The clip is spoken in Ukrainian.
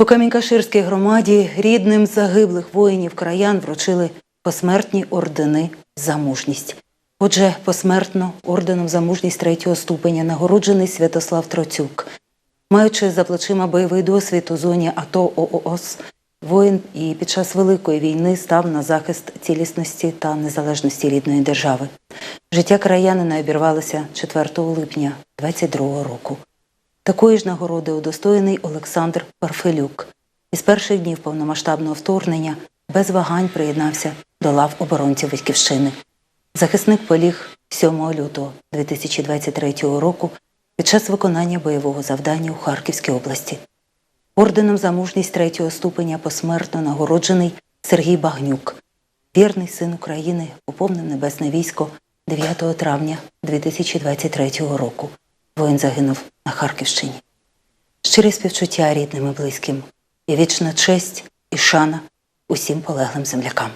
У Камінькаширській громаді рідним загиблих воїнів краян вручили посмертні ордени за мужність. Отже, посмертно орденом за мужність третього ступеня нагороджений Святослав Троцюк. Маючи за плечима бойовий досвід у зоні АТО ООС, воїн і під час Великої війни став на захист цілісності та незалежності рідної держави. Життя краянина обірвалося 4 липня 22 року. Такої ж нагороди удостоєний Олександр Парфелюк. Із перших днів повномасштабного вторгнення без вагань приєднався до лав оборонців Батьківщини. Захисник поліг 7 лютого 2023 року під час виконання бойового завдання у Харківській області. Орденом за мужність третього ступеня посмертно нагороджений Сергій Багнюк, вірний син України, поповнив небесне військо 9 травня 2023 року. Воїн загинув на Харківщині. Щирі співчуття рідним і близьким, і вічна честь і шана усім полеглим землякам.